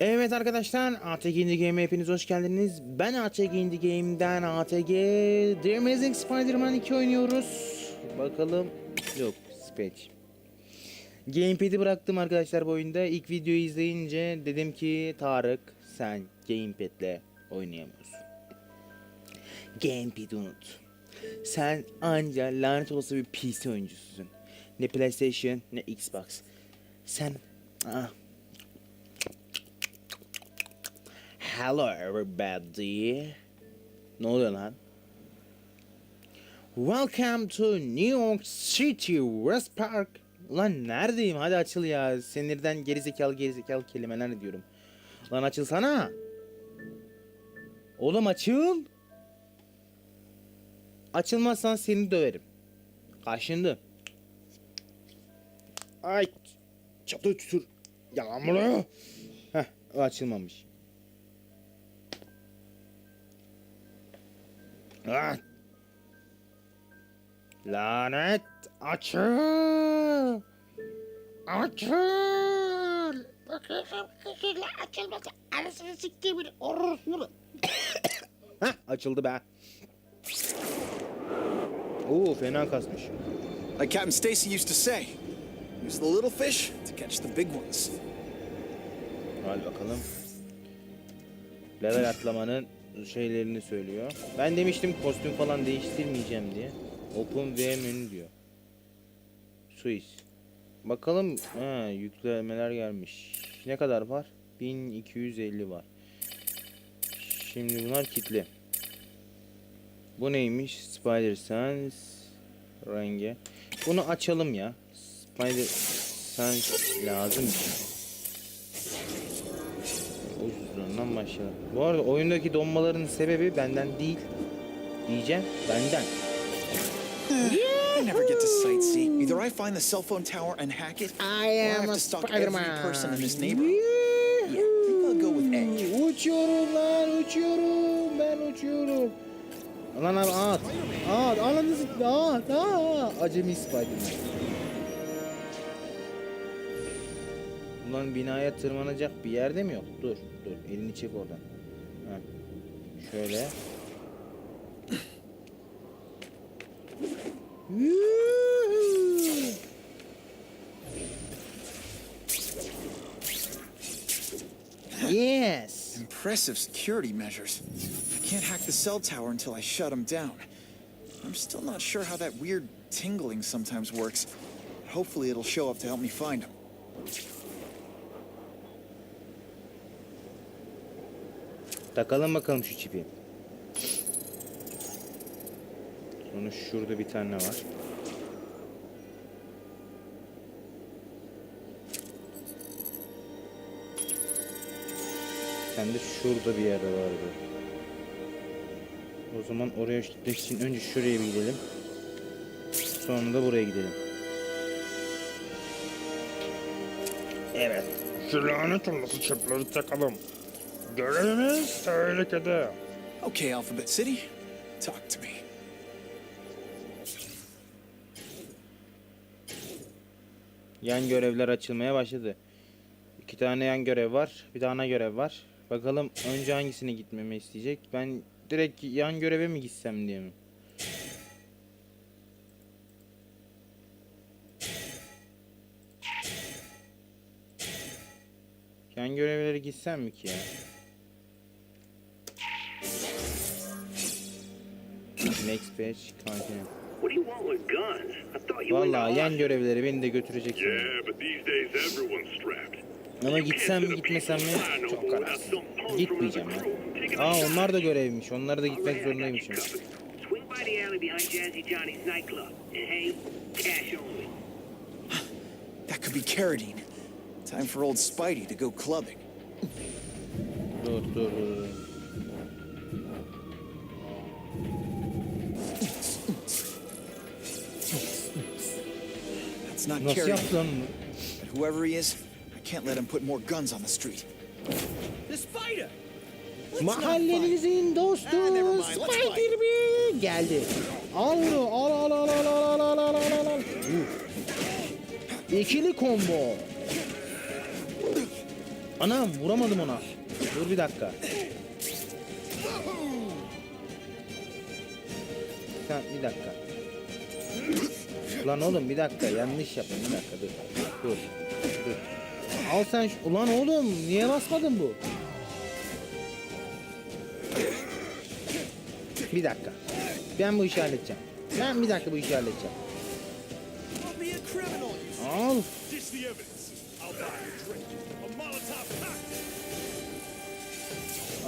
Evet arkadaşlar ATG Indie Game'e hepiniz hoş geldiniz. Ben ATG Indie Game'den ATG The Amazing Spider-Man 2 oynuyoruz. Bakalım. Yok Spatch. Gamepad'i bıraktım arkadaşlar bu oyunda. İlk videoyu izleyince dedim ki Tarık sen Gamepad'le oynayamıyorsun. Gamepad'i unut. Sen anca lanet olsa bir PC oyuncususun. Ne PlayStation ne Xbox. Sen ah, Hello everybody. Ne oluyor lan? Welcome to New York City West Park. Lan neredeyim? Hadi açıl ya. Sinirden gerizekalı gerizekalı kelimeler diyorum. Lan açılsana. Oğlum açıl. Açılmazsan seni döverim. Kaşındı. Ay. Çatı tutur. Yağmuru. Heh açılmamış. Ah. Lanet açıl. Açıl. açılması arasını siktiğimin orosunu. Hah açıldı be. Oo fena kasmış. Like Captain Stacy used to say, use the little fish to catch the big ones. Hadi bakalım. Level atlamanın şeylerini söylüyor. Ben demiştim kostüm falan değiştirmeyeceğim diye. Open V menü diyor. Suis. Bakalım ha, yüklemeler gelmiş. Ne kadar var? 1250 var. Şimdi bunlar kitli. Bu neymiş? Spider Sense rengi. Bunu açalım ya. Spider Sense lazım. Ucuzundan başlayalım. Bu arada oyundaki donmaların sebebi benden değil. Diyeceğim benden. I never get to sightsee. Either I find the cell phone tower and hack it, I or I am have a to stalk every Spider-Man. person in this neighborhood. Yeah, I think I'll go with A. Uçuyorum lan uçuyorum ben uçuyorum. Lan abi at. At ananızı at at. Acemi Spiderman. Ulan binaya tırmanacak bir yerde mi yok? Dur dur elini çek oradan. Şöyle. Yes. Impressive security measures. I can't hack the cell tower until I shut them down. I'm still not sure how that weird tingling sometimes works. Hopefully it'll show up to help me find them. Takalım bakalım şu çipi. Sonra şurada bir tane var. Sen de şurada bir yerde vardı. O zaman oraya gitmek için önce şuraya bir gidelim. Sonra da buraya gidelim. Evet. Şu lanet olası çöpleri takalım. Görevimiz tehlikede. Okay, Alphabet City, talk to me. Yan görevler açılmaya başladı. İki tane yan görev var. Bir de ana görev var. Bakalım önce hangisine gitmemi isteyecek. Ben direkt yan göreve mi gitsem diye mi? Yan görevlere gitsem mi ki ya? Next page continue. What do you want with guns? I thought you Vallahi yan görevleri beni de götürecek. Yeah, but these days everyone's strapped. Ama gitsem mi gitmesem mi çok kararsız. Gitmeyeceğim ya. Aa onlar da görevmiş. Onlara da gitmek zorundaymışım. Swing by the alley behind Jazzy Johnny's nightclub. And hey, cash only. That could be Carradine. Time for old Spidey to go clubbing. Dur dur dur. Not Nasıl Carradine, yaptı lan bunu? but whoever he is, I can't let him put more guns on the street. The spider. Mahallenizin dostu Ah, never mind, let's fight. Spider-Man geldi. Al bunu al al al al al al al al al al. Uh. İkili combo. Anam vuramadım ona. Dur bir dakika. Sen bir dakika. Ulan oğlum bir dakika yanlış yaptım bir dakika dur. Dur. Dur. Al sen şu... Ulan oğlum niye basmadın bu? Bir dakika. Ben bu işi halledeceğim. Ben bir dakika bu işi halledeceğim. Al.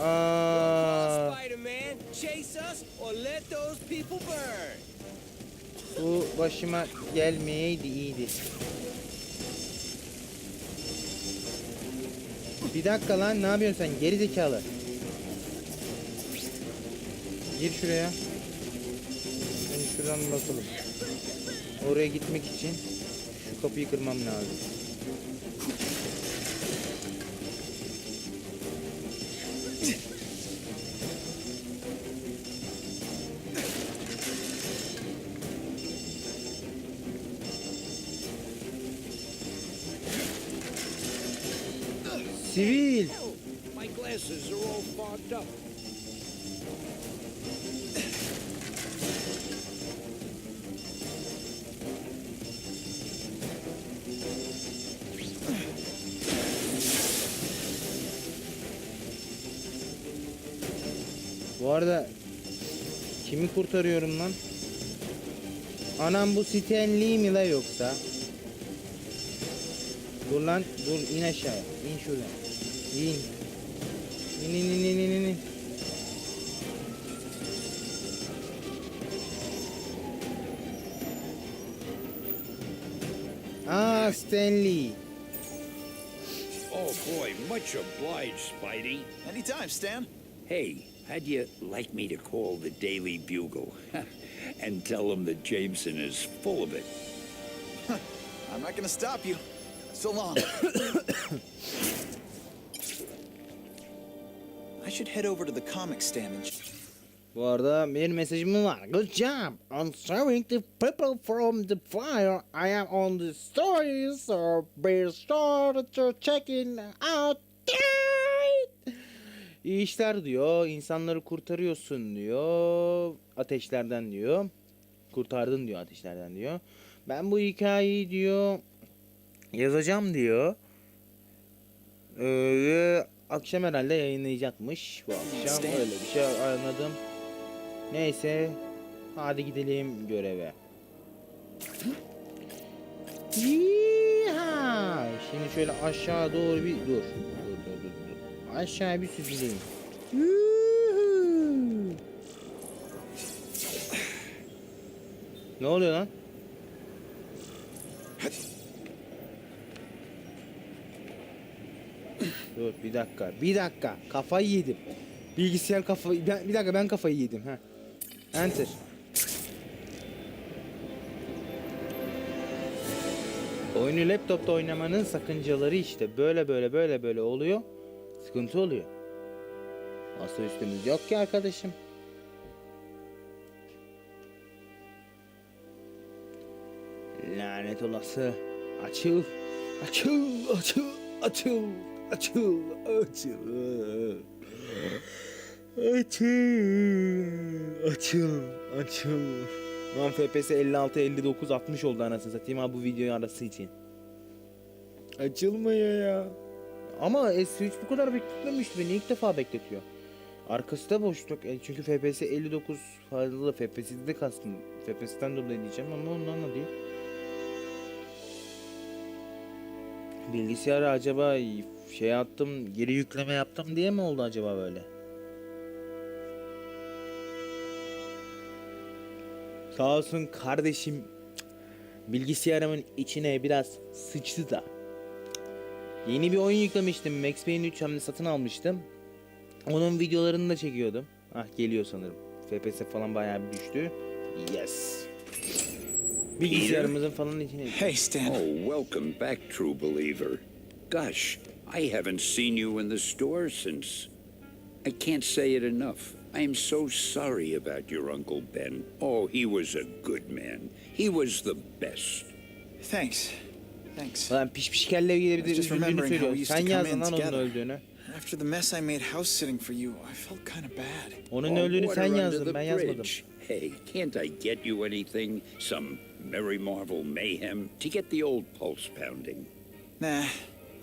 Aa, Spider-Man, chase us or let those people burn. Bu başıma gelmeyeydi iyiydi. Bir dakika lan ne yapıyorsun sen geri zekalı. Gir şuraya. Ben şuradan bakalım. Oraya gitmek için şu kapıyı kırmam lazım. Sivil. Bu arada kimi kurtarıyorum lan? Anam bu Stan Lee mi la yoksa? Dur lan dur in aşağıya in şuradan in İn in in in in in, ah, in. Stanley. Oh boy, much obliged, Spidey. Anytime, Stan. Hey, how'd you like me to call the Daily Bugle and tell them that Jameson is full of it? I'm not gonna stop you. So long. I should head over to the comic stand and. Bu arada bir mesajım var. Good job on saving the people from the fire. I am on the stories, so be sure to checking out. İyi işler diyor. İnsanları kurtarıyorsun diyor. Ateşlerden diyor. Kurtardın diyor ateşlerden diyor. Ben bu hikayeyi diyor yazacağım diyor. Ee, akşam herhalde yayınlayacakmış bu akşam öyle bir şey anladım. Neyse hadi gidelim göreve. Yiha! Şimdi şöyle aşağı doğru bir dur. Dur dur dur. dur. Aşağı bir süzüleyim. Ne oluyor lan? Dur bir dakika. Bir dakika. Kafayı yedim. Bilgisayar kafayı... Ben, bir dakika ben kafayı yedim. ha. Enter. Oyunu laptopta oynamanın sakıncaları işte. Böyle böyle böyle böyle oluyor. Sıkıntı oluyor. Masa üstümüz yok ki arkadaşım. Lanet olası. Açıl. Açıl. Açıl. Açıl. Açıl. Açıl. Açıl. Açıl. Açıl. Lan FPS 56 59 60 oldu anasını satayım ha bu videoyu arası için. Açılmıyor ya. Ama S3 bu kadar bekletmemişti beni ilk defa bekletiyor. Arkası da boşluk. E, çünkü FPS 59 fazla FPS'de de kastım. FPS'ten dolayı diyeceğim ama ondan da değil. Bilgisayara acaba şey attım, geri yükleme yaptım diye mi oldu acaba böyle? Sağ olsun kardeşim bilgisayarımın içine biraz sıçtı da. Yeni bir oyun yüklemiştim. Max Payne 3 hem de satın almıştım. Onun videolarını da çekiyordum. Ah geliyor sanırım. FPS falan bayağı bir düştü. Yes. Bilgisayarımızın falan içine. Hey, Stan. Oh, welcome back, true believer. Gosh, I haven't seen you in the store since. I can't say it enough. I am so sorry about your Uncle Ben. Oh, he was a good man. He was the best. Thanks. Thanks. Lan piş piş kelle gibi bir de Just üzüldüğünü remembering how we used to come in together. After the mess I made house sitting for you, I felt kind of bad. Onun Or öldüğünü water sen under yazdın the ben yazmadım. bridge. Hey, can't I get you anything? Some Merry Marvel mayhem to get the old pulse pounding. Nah,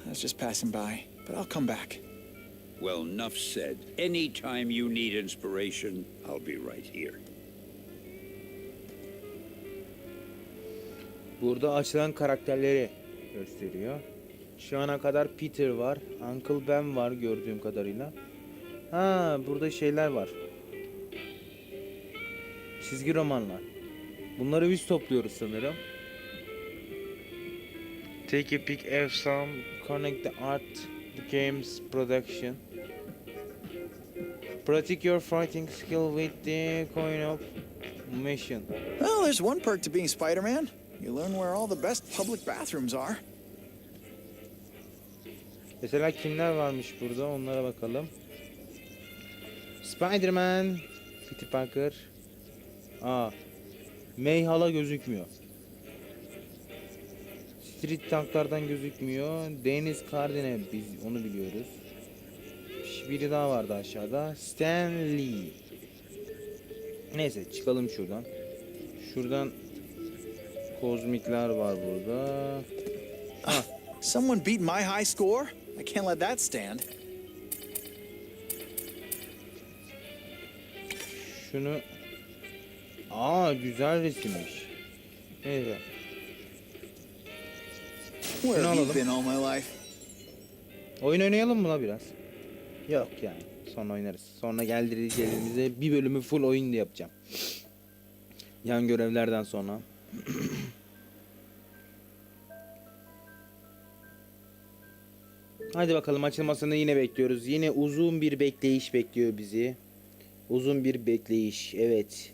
I was just passing by, but I'll come back. Well, enough said. Anytime you need inspiration, I'll be right here. Burada açılan karakterleri gösteriyor. Şu ana kadar Peter var, Uncle Ben var gördüğüm kadarıyla. Ha, burada şeyler var. Çizgi romanlar. Bunları biz topluyoruz sanırım. Take a pic of some, connect the art, the games production. Practice your fighting skill with the coin of mission. Well, there's one perk to being Spider-Man. You learn where all the best public bathrooms are. Mesela kimler varmış burada onlara bakalım. Spider-Man, Peter Parker. Aa. May hala gözükmüyor. Street tanklardan gözükmüyor. Deniz Cardinal biz onu biliyoruz. Biri daha vardı aşağıda. Stanley. Neyse çıkalım şuradan. Şuradan kozmikler var burada. Someone beat my high score? I can't let that stand. Şunu Aa güzel resimmiş. Neyse. Where have you alalım. been all my life? Oyun oynayalım mı la biraz? Yok yani. Sonra oynarız. Sonra geldiririz elimize bir bölümü full oyun da yapacağım. Yan görevlerden sonra. Hadi bakalım açılmasını yine bekliyoruz. Yine uzun bir bekleyiş bekliyor bizi. Uzun bir bekleyiş. Evet.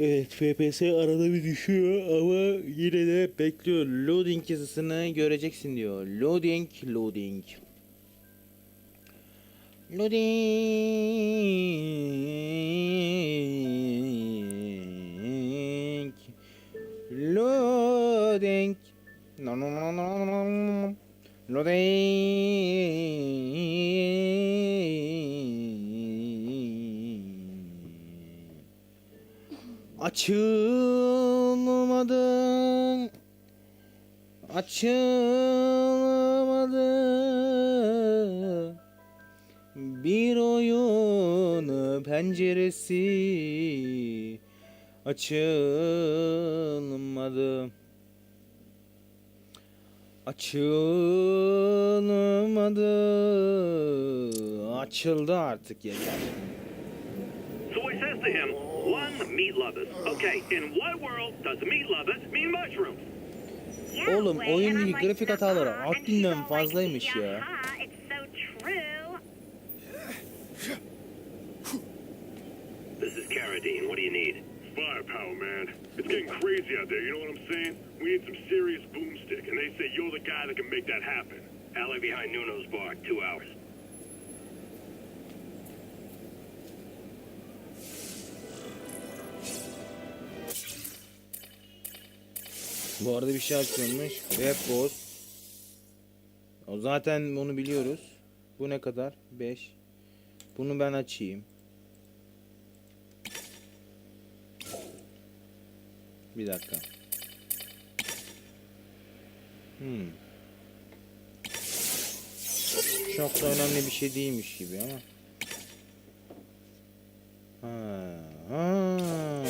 Evet FPS arada bir düşüyor ama yine de bekliyor. Loading yazısını göreceksin diyor. Loading, loading. Loading. Loading. No, no, no, no, no. Loading. Açılmadı. Açılmadı. Bir oyun penceresi açılmadı. Açılmadı. Açıldı artık yeter. So he says to him, one meat lovers. Okay, in what world does meat lovers mean mushrooms? Oğlum oyundaki grafik hataları haddinden fazlaymış ya. This is Carradine. What do you need? Firepower, man. It's getting crazy out there, you know what I'm saying? We need some serious boomstick, and they say you're the guy that can make that happen. Alley behind Nuno's bar. Two hours. Bu arada bir şey açılmış. Rap boss. O zaten onu biliyoruz. Bu ne kadar? 5. Bunu ben açayım. Bir dakika. Hmm. Çok da önemli bir şey değilmiş gibi ama. Ha. Ha.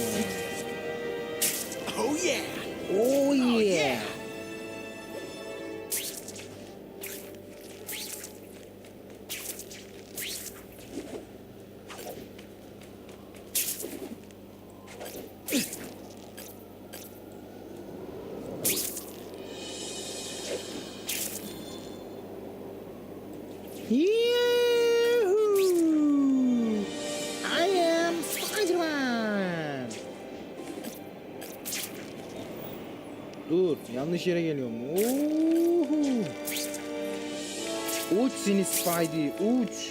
Dur, yanlış yere geliyorum. Uç seni Spidey, uç.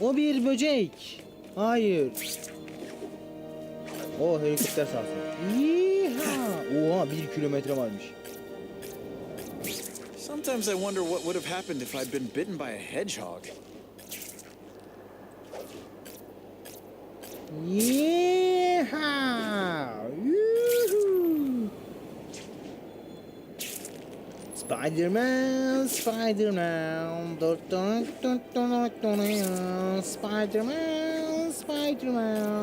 O bir böcek. Hayır. O helikopter sahası. Yiha! Oha bir kilometre varmış. Sometimes I wonder what would have happened if I'd been bitten by a hedgehog. Yeehaw! Spider Man, Spider Man, Spider Man, Spider Man.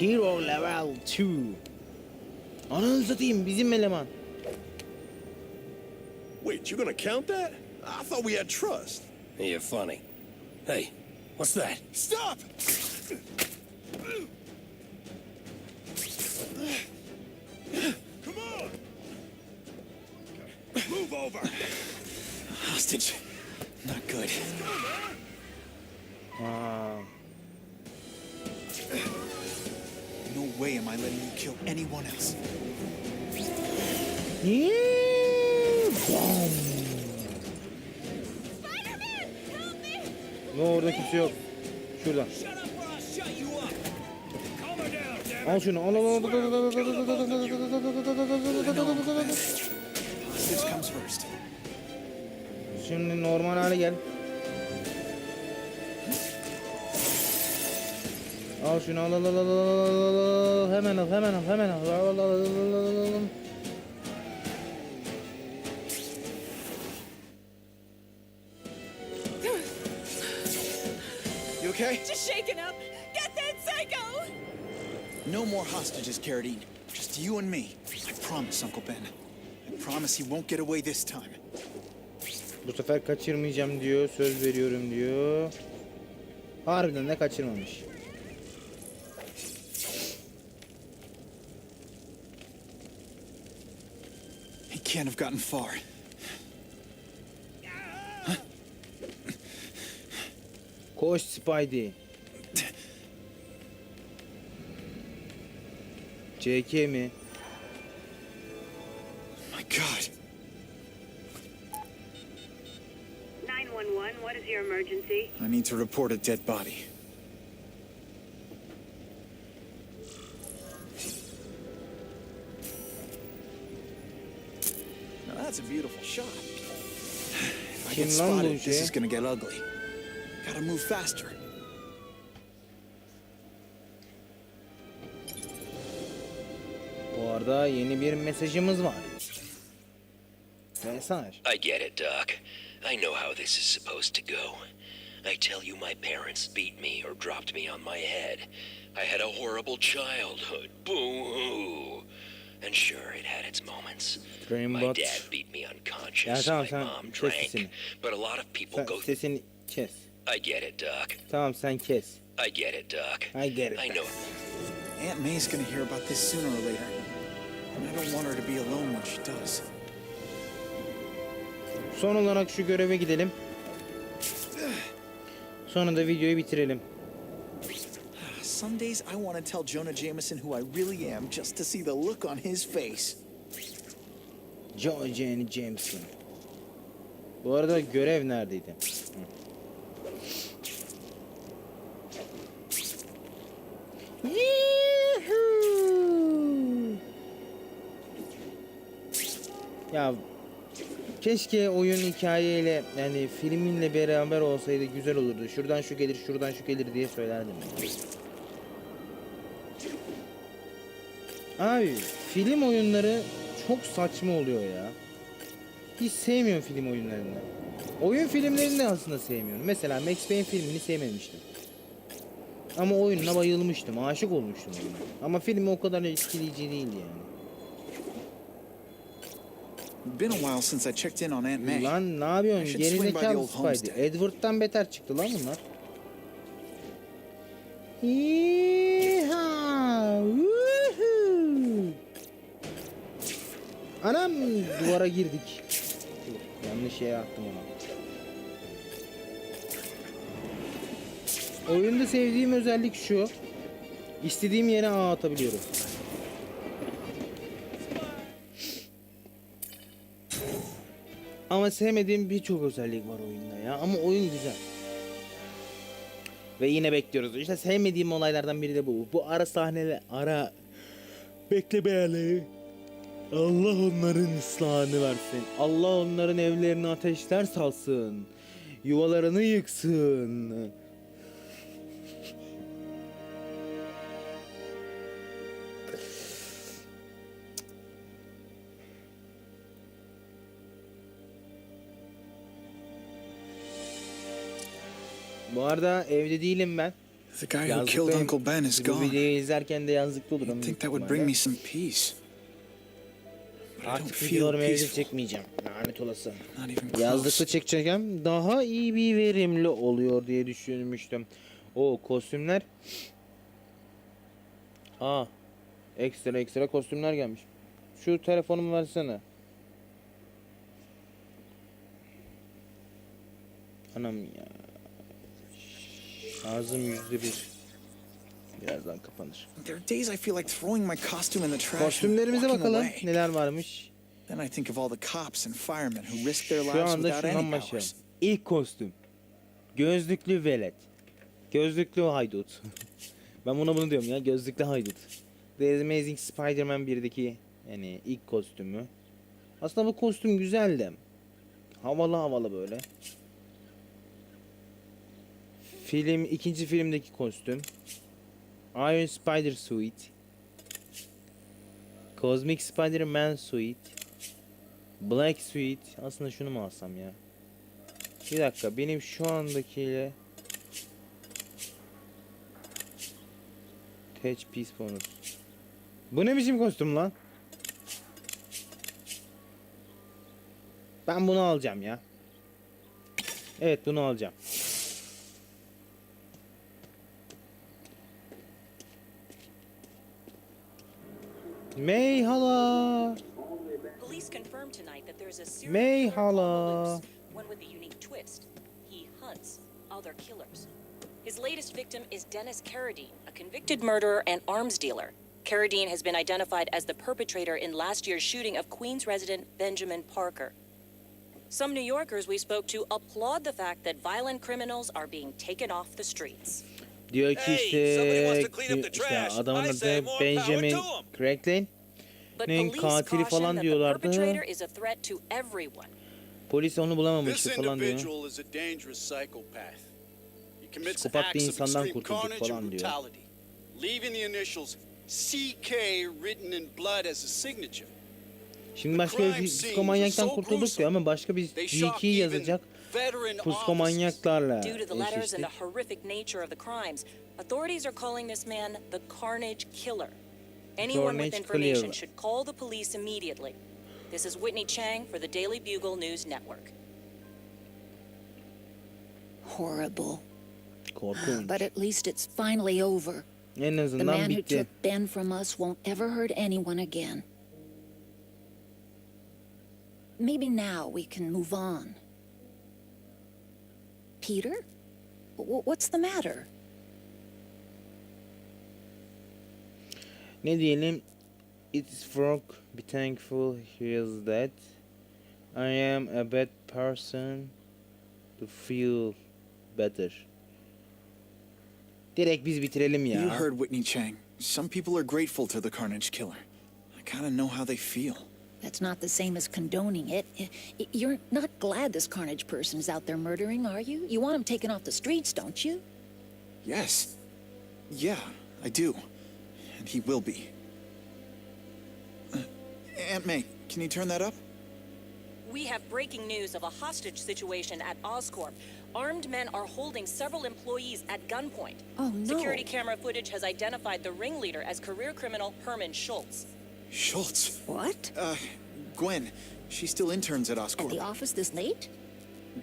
Hero level 2 Ananı satayım bizim eleman Wait, you gonna count that? I thought we had trust. You're funny. Hey, what's that? Stop! Come on! Move over! Hostage. Not good. Aa, way am I letting you kill anyone else. Ne orada kimse yok. Şuradan. Al şunu. Al al al. Şimdi normal hale gel. Al şunu al al al al al al hemen al hemen al hemen al al al al al al You okay? Just shaken up. Get that psycho. No more hostages, Carradine. Just you and me. I promise, Uncle Ben. I promise he won't get away this time. Bu sefer kaçırmayacağım diyor, söz veriyorum diyor. Harbiden de kaçırmamış. Can't have gotten far. Koş Spidey. CK mi? My God. 911, what is your emergency? I need to report a dead body. Kim lan bu şey? is gonna get ugly. Gotta move faster. Bu arada yeni bir mesajımız var. Mesaj. I get it, Doc. I know how this is supposed to go. I tell you, my parents beat me or dropped me on my head. I had a horrible childhood. Boo hoo. And sure, it had its moments. Dream My dad beat me Ya unconscious. tamam my sen mom drank. sesini. But a lot of people Sen go. sesini kes. I get it, Doc. Tamam sen kes. I get it, Doc. I get it. I know. Aunt May's gonna hear about this sooner or later. And I don't want her to be alone when she does. Son olarak şu göreve gidelim. Sonra da videoyu bitirelim. Some days I want to tell Jonah Jameson who I really am just to see the look on his face. Jane Jameson. Bu arada görev neredeydi? Ya keşke oyun hikayeyle yani filminle beraber olsaydı güzel olurdu. Şuradan şu gelir, şuradan şu gelir diye söylerdim. Abi film oyunları çok saçma oluyor ya. Hiç sevmiyorum film oyunlarını. Oyun filmlerini de aslında sevmiyorum. Mesela Max Payne filmini sevmemiştim. Ama oyununa bayılmıştım. Aşık olmuştum oyuna. Ama filmi o kadar etkileyici değildi yani. Been a while since I checked in on Aunt May. Lan ne yapıyorsun? Gerizekalı Spidey. Edward'dan beter çıktı lan bunlar. Yeehaw! Anam duvara girdik. Yanlış yere attım onu. Oyunda sevdiğim özellik şu. İstediğim yere ağ atabiliyorum. Ama sevmediğim birçok özellik var oyunda ya. Ama oyun güzel. Ve yine bekliyoruz. İşte sevmediğim olaylardan biri de bu. Bu ara sahneler, ara bekleme yerleri. Allah onların ıslahını versin. Allah onların evlerini ateşler salsın. Yuvalarını yıksın. Bu arada evde değilim ben. The guy who killed. Uncle Ben is Bu gone. videoyu izlerken de yazlıkta olurum. I think that would bring me some peace. Artık evde peaceful. çekmeyeceğim. Lanet olası. Yazlıkta çekeceğim daha iyi bir verimli oluyor diye düşünmüştüm. O kostümler. Aa. Ekstra ekstra kostümler gelmiş. Şu telefonumu versene. Anam ya. Ağzım yüzde bir. Birazdan kapanır. There are days I feel like throwing my costume in the trash Kostümlerimize bakalım neler varmış. Then I think of all the cops and firemen who risk their lives without any powers. İlk kostüm. Gözlüklü velet. Gözlüklü haydut. ben buna bunu diyorum ya gözlüklü haydut. The Amazing Spider-Man 1'deki yani ilk kostümü. Aslında bu kostüm güzeldi. Havalı havalı böyle. Film ikinci filmdeki kostüm. Iron Spider Suit. Cosmic Spider-Man Suit. Black Suite. Aslında şunu mu alsam ya? Bir dakika benim şu andakiyle Touch Piece bonus. Bu ne biçim kostüm lan? Ben bunu alacağım ya. Evet bunu alacağım. May hala. Police confirmed tonight that there's a serial May killer hala. one with a unique twist. He hunts other killers. His latest victim is Dennis Carradine, a convicted murderer and arms dealer. Carradine has been identified as the perpetrator in last year's shooting of Queens resident Benjamin Parker. Some New Yorkers we spoke to applaud the fact that violent criminals are being taken off the streets. Diyor ki Hey, somebody wants işte, to clean up the işte adamın I say adı more Benjamin police katili falan diyorlardı. perpetrator is a threat to everyone. Polis onu This bulamamıştı falan diyor. individual is a dangerous psychopath. He commits Psikopat bir acts of insandan extreme kurtulduk carnage falan and diyor. brutality, leaving the initials CK written in blood as a signature. Şimdi başka bir psikomanyaktan kurtulduk diyor ama başka bir GK yazacak and eşleştik. the horrific nature of the crimes, authorities are calling this man the Carnage Killer. Anyone with information should call the police immediately. This is Whitney Chang for the Daily Bugle News Network. Horrible. Korkunç. But at least it's finally over. En The azından man who bitti. took Ben from us won't ever hurt anyone again. Maybe now we can move on. Peter? W- what's the matter? Ne diyelim? It's Frog. Be thankful he is dead. I am a bad person to feel better. Direkt biz bitirelim ya. You heard Whitney Chang. Some people are grateful to the Carnage Killer. I kind of know how they feel. That's not the same as condoning it. I- I- You're not glad this Carnage person is out there murdering, are you? You want him taken off the streets, don't you? Yes. Yeah, I do. And he will be. Uh, Aunt May, can you turn that up? We have breaking news of a hostage situation at Oscorp. Armed men are holding several employees at gunpoint. Oh, no. Security camera footage has identified the ringleader as career criminal Herman Schultz. Schultz. What? Uh, Gwen. She still interns at Oscorp. At Oscorp. the office this late?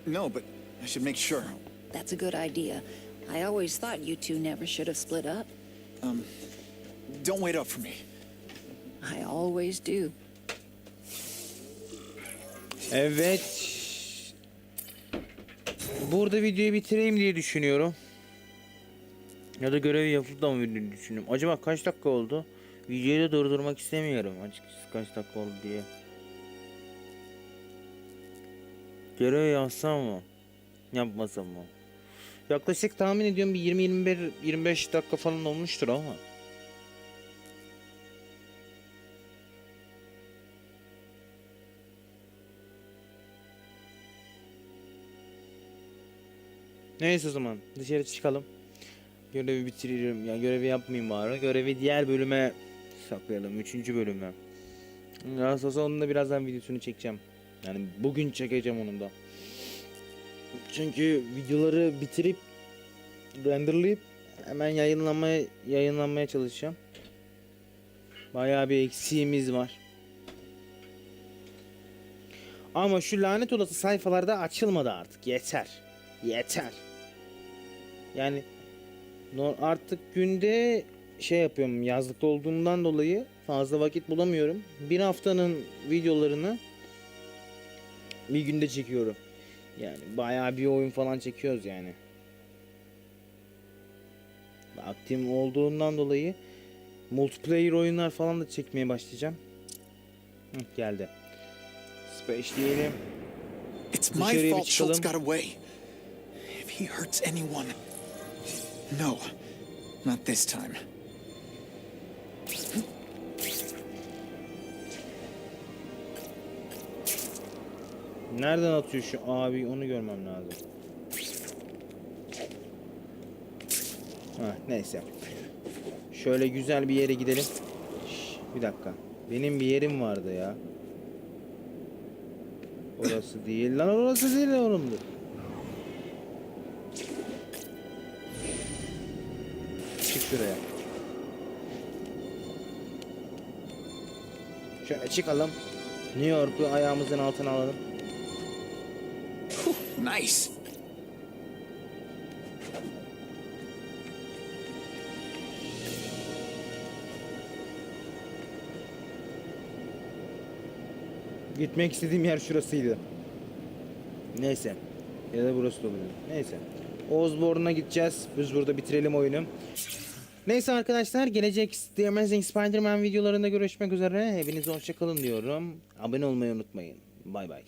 No, but I should make sure. That's a good idea. I always thought you two never should have split up. Don't wait up for me. I always do. Evet. Burada videoyu bitireyim diye düşünüyorum. Ya da görevi yapıp da mı videoyu düşünüyorum. Acaba kaç dakika oldu? Videoyu da durdurmak istemiyorum açıkçası kaç dakika oldu diye. Görev yapsam mı? Yapmasam mı? Yaklaşık tahmin ediyorum bir 20-25 dakika falan olmuştur ama. Neyse o zaman dışarı çıkalım. Görevi bitiririm. Ya görevi yapmayayım bari. Görevi diğer bölüme saklayalım. Üçüncü bölüme. Nasıl olsa onun da birazdan videosunu çekeceğim. Yani bugün çekeceğim onun da. Çünkü videoları bitirip renderlayıp hemen yayınlamaya yayınlanmaya çalışacağım. Bayağı bir eksiğimiz var. Ama şu lanet olası sayfalarda açılmadı artık. Yeter. Yeter. Yani artık günde şey yapıyorum yazlıkta olduğundan dolayı fazla vakit bulamıyorum. Bir haftanın videolarını bir günde çekiyorum. Yani bayağı bir oyun falan çekiyoruz yani. Vaktim olduğundan dolayı multiplayer oyunlar falan da çekmeye başlayacağım. Hı, geldi. Space diyelim. It's my fault Schultz got away. If he hurts anyone. No, not this time. Nereden atıyor şu abi onu görmem lazım. Ha neyse. Şöyle güzel bir yere gidelim. Şş, bir dakika. Benim bir yerim vardı ya. Orası değil lan orası değil oğlum. Şuraya. Şöyle çıkalım. New York'u ayağımızın altına alalım. Nice. Gitmek istediğim yer şurasıydı. Neyse. Ya da burası da olabilir. Neyse. Osborne'a gideceğiz. Biz burada bitirelim oyunu. Neyse arkadaşlar gelecek The Amazing Spider-Man videolarında görüşmek üzere. Hepinize hoşçakalın diyorum. Abone olmayı unutmayın. Bay bay.